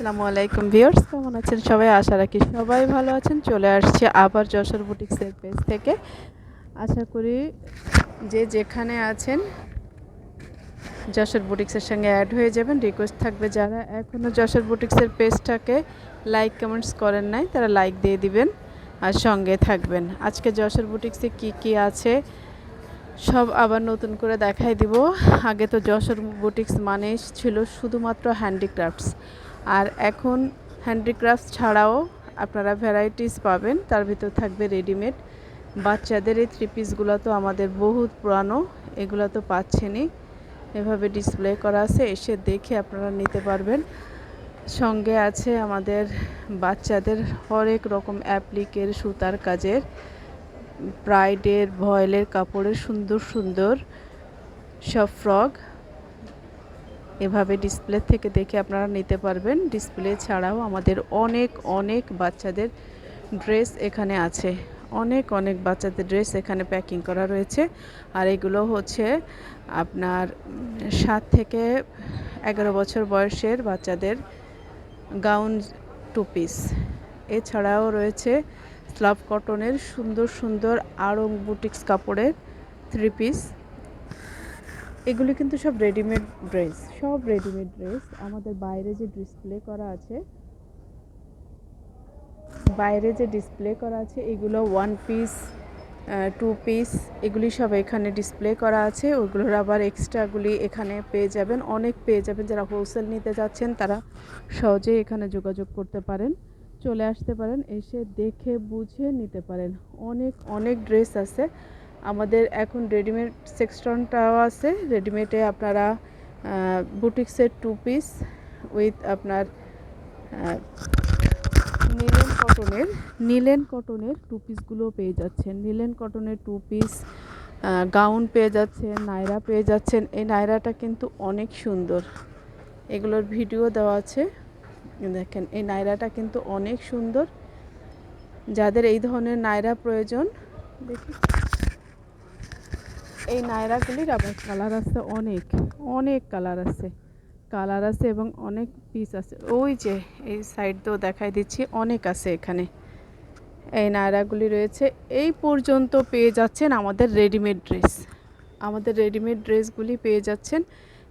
আসসালামু আলাইকুম ভিউয়ার্স, কেমন আছেন সবাই? আশা রাখি সবাই ভালো আছেন। চলে আসছে আবার যশোর বুটিক্সের পেজ থেকে। আশা করি যে যেখানে আছেন যশোর বুটিক্সের সঙ্গে অ্যাড হয়ে যাবেন। রিকোয়েস্ট থাকবে যারা এখনও যশোর বুটিক্সের পেজটাকে লাইক কমেন্টস করেন নাই, তারা লাইক দিয়ে দিবেন আর সঙ্গে থাকবেন। আজকে যশোর বুটিক্সে কি কি আছে সব আবার নতুন করে দেখাই দিব। আগে তো যশোর বুটিক্স মানে ছিল শুধুমাত্র হ্যান্ডিক্রাফটস। আর এখন হ্যান্ডিক্রাফটস ছাড়াও আপনারা ভ্যারাইটিস পাবেন, তার ভিতর থাকবে রেডিমেড। বাচ্চাদের এই থ্রি পিসগুলো তো আমাদের বহুত পুরানো, এগুলো তো পাচ্ছেনই। এভাবে ডিসপ্লে করা আছে, এসে দেখে আপনারা নিতে পারবেন। সঙ্গে আছে আমাদের বাচ্চাদের হরেক রকম অ্যাপ্লিকের সুতার কাজের। ব্রাইডের ভয়েলের কাপড়ের সুন্দর সুন্দর সব ফ্রক। এভাবে ডিসপ্লে থেকে দেখে আপনারা নিতে পারবেন। ডিসপ্লে ছাড়াও আমাদের অনেক অনেক বাচ্চাদের ড্রেস এখানে আছে। অনেক অনেক বাচ্চাদের ড্রেস এখানে প্যাকিং করা রয়েছে। আর এগুলো হচ্ছে আপনার সাত থেকে এগারো বছর বয়সের বাচ্চাদের গাউন টু পিস। এছাড়াও রয়েছে স্লাব কটনের সুন্দর সুন্দর আরং বুটিক্স কাপড়ের থ্রি পিস এগুলি কিন্তু সব রেডিমেড ড্রেস সব রেডিমেড ড্রেস আমাদের বাইরে যে ডিসপ্লে করা আছে, বাইরে যে ডিসপ্লে করা আছে, এগুলো ওয়ান পিস টু পিস এগুলি সব এখানে ডিসপ্লে করা আছে। ওইগুলোর আবার এক্সট্রাগুলি এখানে পেয়ে যাবেন। অনেক পেয়ে যাবেন যারা হোলসেল নিতে যাচ্ছেন, তারা সহজেই এখানে যোগাযোগ করতে পারেন। চলে আসতে পারেন, এসে দেখে বুঝে নিতে পারেন। অনেক অনেক ড্রেস আছে। আমাদের এখন রেডিমেড সেকশনটাও আছে। রেডিমেডে আপনারা বুটিক্সের টু পিস উইথ আপনার নীলেন কটনের নীলেন কটনের টু পিসগুলো পেয়ে যাচ্ছেন। নীলেন কটনের টু পিস গাউন পেয়ে যাচ্ছেন নায়রা পেয়ে যাচ্ছেন। এই নায়রাটা কিন্তু অনেক সুন্দর। এগুলোর ভিডিও দেওয়া আছে। দেখেন, এই নায়রাটা কিন্তু অনেক সুন্দর। যাদের এই ধরনের নায়রা প্রয়োজন, দেখি। এই নায়রাগুলির আবার কালার আছে অনেক অনেক কালার আছে। কালার আছে এবং অনেক পিস আছে। ওই যে, এই সাইড দিয়েও দেখাই দিচ্ছি, অনেক আছে এখানে। এই নায়রাগুলি রয়েছে। এই পর্যন্ত পেয়ে যাচ্ছেন আমাদের রেডিমেড ড্রেস আমাদের রেডিমেড ড্রেসগুলি পেয়ে যাচ্ছেন।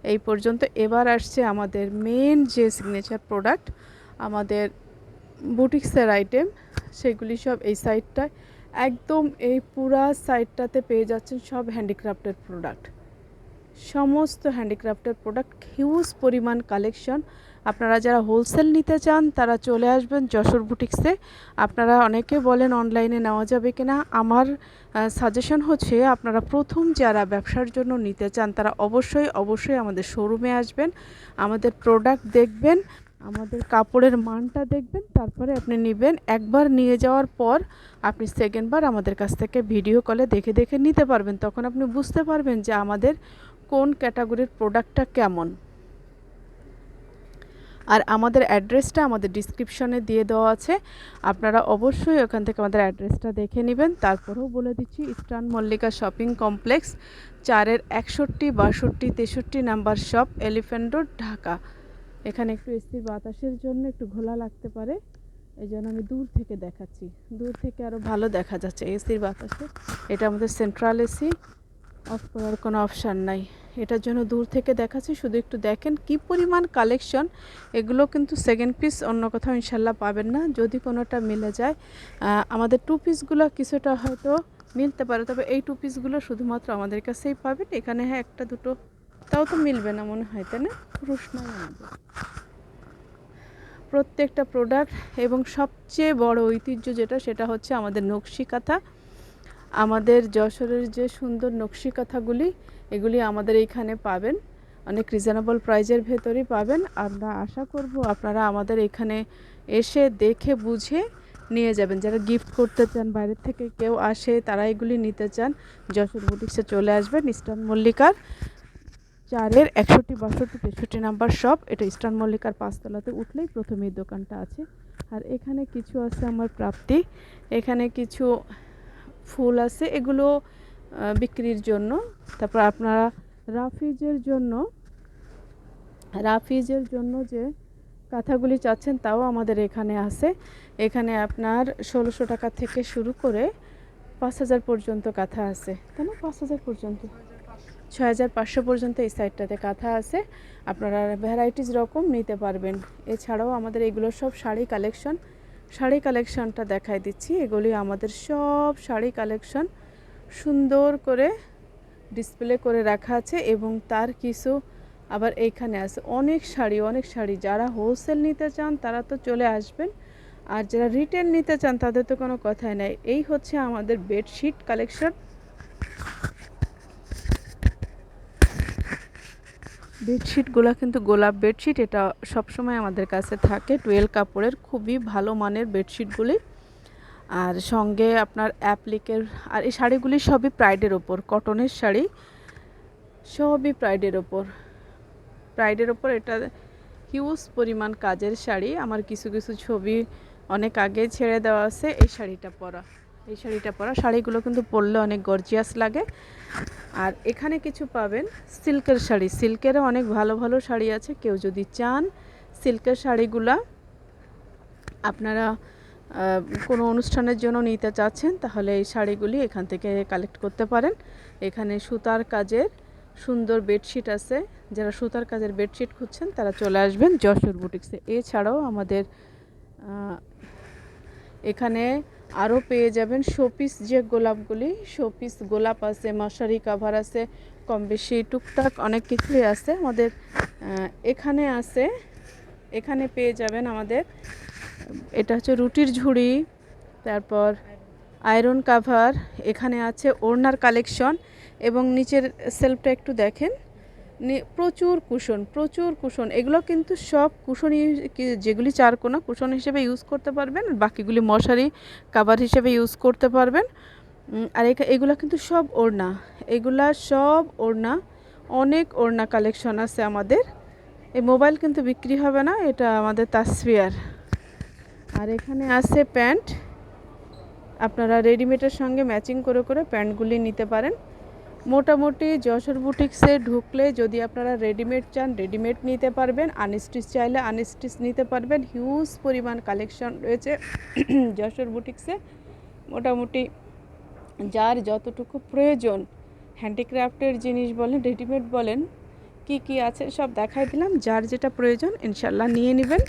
এই পর্যন্ত। এবার আসছে আমাদের মেন যে সিগনেচার প্রোডাক্ট আমাদের বুটিক্সের আইটেম সেগুলি সব এই সাইডটায় একদম এই পুরা সাইডটাতে পেয়ে যাচ্ছেন সব হ্যান্ডিক্রাফটের প্রোডাক্ট সমস্ত হ্যান্ডিক্রাফটের প্রোডাক্ট হিউজ পরিমাণ কালেকশন আপনারা যারা হোলসেল নিতে চান, তারা চলে আসবেন যশোর বুটিক্সে আপনারা অনেকে বলেন অনলাইনে নেওয়া যাবে কিনা। আমার সাজেশন হচ্ছে আপনারা প্রথম যারা ব্যবসার জন্য নিতে চান, তারা অবশ্যই অবশ্যই আমাদের শোরুমে আসবেন। আমাদের প্রোডাক্ট দেখবেন, আমাদের কাপড়ের মানটা দেখবেন, তারপরে আপনি নেবেন। একবার নিয়ে যাওয়ার পর আপনি সেকেন্ডবার আমাদের কাছ থেকে ভিডিও কলে দেখে দেখে নিতে পারবেন। তখন আপনি বুঝতে পারবেন যে আমাদের কোন ক্যাটাগরির প্রোডাক্টটা কেমন। আর আমাদের অ্যাড্রেসটা আমাদের ডিসক্রিপশনে দিয়ে দেওয়া আছে। আপনারা অবশ্যই ওখান থেকে আমাদের অ্যাড্রেসটা দেখে নেবেন। তারপরেও বলে দিচ্ছি, ইস্টার্ন মল্লিকা শপিং কমপ্লেক্স, চারের একষট্টি, বাষট্টি, তেষট্টি number shop, elephant road, Dhaka. এখানে একটু এসির বাতাসের জন্য একটু ঘোলা লাগতে পারে, এই জন্য আমি দূর থেকে দেখাচ্ছি। দূর থেকে আরও ভালো দেখা যাচ্ছে এসির বাতাসে। এটা আমাদের সেন্ট্রাল এসি অফ করার কোনো অপশান নাই। এটার জন্য দূর থেকে দেখাচ্ছি, শুধু একটু দেখেন কি পরিমাণ কালেকশন এগুলো কিন্তু সেকেন্ড পিস অন্য কোথাও ইনশাল্লাহ পাবেন না। যদি কোনোটা মিলে যায় আমাদের টু পিসগুলো কিছুটা হয়তো মিলতে পারে, তবে এই টু পিসগুলো শুধুমাত্র আমাদের কাছেই পাবেন। এখানে হ্যাঁ একটা দুটো, তাও তো মিলবে না মনে হয়, তাই না? পুরুষ নয় আমাদের। প্রত্যেকটা প্রোডাক্ট এবং সবচেয়ে বড় ঐতিহ্য যেটা, সেটা হচ্ছে আমাদের নকশি কাঁথা। আমাদের যশোরের যে সুন্দর নকশি কাঁথাগুলি এগুলি আমাদের এইখানে পাবেন। অনেক রিজনেবল প্রাইজের ভেতরেই পাবেন। আমরা আশা করব আপনারা আমাদের এখানে এসে দেখে বুঝে নিয়ে যাবেন। যারা গিফট করতে চান বাইরের থেকে কেউ আসে, তারা এগুলি নিতে চান, যশোর বুটিক্সে চলে আসবেন, ইস্টার্ন মল্লিকার চারের একষট্টি, বাষট্টি, তেষট্টি নাম্বার শপ এটা ইস্টার্ন মল্লিকার পাঁচতলাতে উঠলেই প্রথমে দোকানটা আছে। আর এখানে কিছু আছে আমার প্রাপ্তি। এখানে কিছু ফুল আছে। এগুলো বিক্রির জন্য। তারপর আপনারা রাফিজের জন্য রাফিজের জন্য যে কাঁথাগুলি চাচ্ছেন তাও আমাদের এখানে আছে। এখানে আপনার ষোলোশো টাকা থেকে শুরু করে পাঁচ হাজার পর্যন্ত কাঁথা আছে। তাই না পাঁচ হাজার পর্যন্ত। ছয় হাজার পাঁচশো পর্যন্ত এই সাইডটাতে কাঁথা আছে। আপনারা ভ্যারাইটিস রকম নিতে পারবেন। এছাড়াও আমাদের এগুলো সব শাড়ি কালেকশন শাড়ি কালেকশনটা দেখাই দিচ্ছি। এগুলি আমাদের সব শাড়ি কালেকশন সুন্দর করে ডিসপ্লে করে রাখা আছে এবং তার কিছু আবার এইখানে আছে। অনেক শাড়ি অনেক শাড়ি। যারা হোলসেল নিতে চান, তারা তো চলে আসবেন। আর যারা রিটেল নিতে চান, তাদের তো কোনো কথাই নাই। এই হচ্ছে আমাদের বেডশিট কালেকশন বেডশিটগুলো কিন্তু গোলাপ বেডশিট এটা সবসময় আমাদের কাছে থাকে। টুয়েল কাপড়ের খুবই ভালো মানের বেডশিটগুলি আর সঙ্গে আপনার অ্যাপ্লিকের আর এই শাড়িগুলি সবই প্রাইডের ওপর, কটনের শাড়ি সবই প্রাইডের ওপর। প্রাইডের ওপর এটা হিউজ পরিমাণ কাজের শাড়ি। আমার কিছু কিছু ছবি অনেক আগে ছেড়ে দেওয়া আছে, এই শাড়িটা পরা। এই শাড়িটা পরা। শাড়িগুলো কিন্তু পরলে অনেক গর্জিয়াস লাগে। আর এখানে কিছু পাবেন সিল্কের শাড়ি। সিল্কেরও অনেক ভালো ভালো শাড়ি আছে। কেউ যদি চান সিল্কের শাড়িগুলা, আপনারা কোনো অনুষ্ঠানের জন্য নিতে চাচ্ছেন, তাহলে এই শাড়িগুলি এখান থেকে কালেক্ট করতে পারেন। এখানে সুতার কাজের সুন্দর বেডশিট আছে। যারা সুতার কাজের বেডশিট খুঁজছেন, তারা চলে আসবেন যশোর বুটিক্সে এছাড়াও আমাদের এখানে আরও পেয়ে যাবেন শোপিস যে গোলাপগুলি শোপিস গোলাপ আছে, মশারি কাভার আছে, কম বেশি টুকটাক অনেক কিছুই আছে। আমাদের এখানে আছে, এখানে পেয়ে যাবেন আমাদের এটা হচ্ছে রুটির ঝুড়ি, তারপর আয়রন কাভার এখানে আছে ওড়নার কালেকশন এবং নিচের সেলফটা একটু দেখেন। প্রচুর কুশন প্রচুর কুশন, এগুলো কিন্তু সব কুশন যেগুলি চারকোনা কুশন হিসেবে ইউজ করতে পারবেন, বাকিগুলি মশারি কাভার হিসেবে ইউজ করতে পারবেন। আর এগুলো কিন্তু সব ওড়না, এগুলা সব ওড়না, অনেক ওড়না কালেকশন আছে আমাদের। এই মোবাইল কিন্তু বিক্রি হবে না, এটা আমাদের তাসফিয়ার আর এখানে আছে প্যান্ট। আপনারা রেডিমেডের সঙ্গে ম্যাচিং করে করে প্যান্টগুলি নিতে পারেন। মোটামুটি যশোর বুটিক্সে ঢুকলে যদি আপনারা রেডিমেড চান রেডিমেড নিতে পারবেন। আনস্টিচ চাইলে আনস্টিচ নিতে পারবেন। হিউজ পরিমাণ কালেকশন রয়েছে যশোর বুটিক্সে মোটামুটি যার যতটুকু প্রয়োজন হ্যান্ডিক্রাফটের জিনিস বলেন রেডিমেড বলেন, কি কি আছে সব দেখাই দিলাম। যার যেটা প্রয়োজন, ইনশাল্লাহ নিয়ে নেবেন।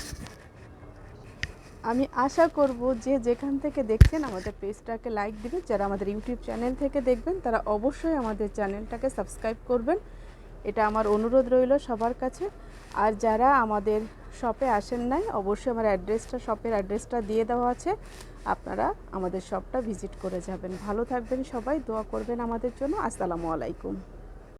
আমি আশা করব যে যেখান থেকে দেখছেন আমাদের পেজটাকে লাইক দিবেন। যারা আমাদের ইউটিউব চ্যানেল থেকে দেখবেন, তারা অবশ্যই আমাদের চ্যানেলটাকে সাবস্ক্রাইব করবেন। এটা আমার অনুরোধ রইল সবার কাছে। আর যারা আমাদের শপে আসেন নাই, অবশ্যই আমার অ্যাড্রেসটা শপের অ্যাড্রেসটা দিয়ে দেওয়া আছে। আপনারা আমাদের শপটা ভিজিট করে যাবেন। ভালো থাকবেন সবাই, দোয়া করবেন আমাদের জন্য। আসসালামু আলাইকুম।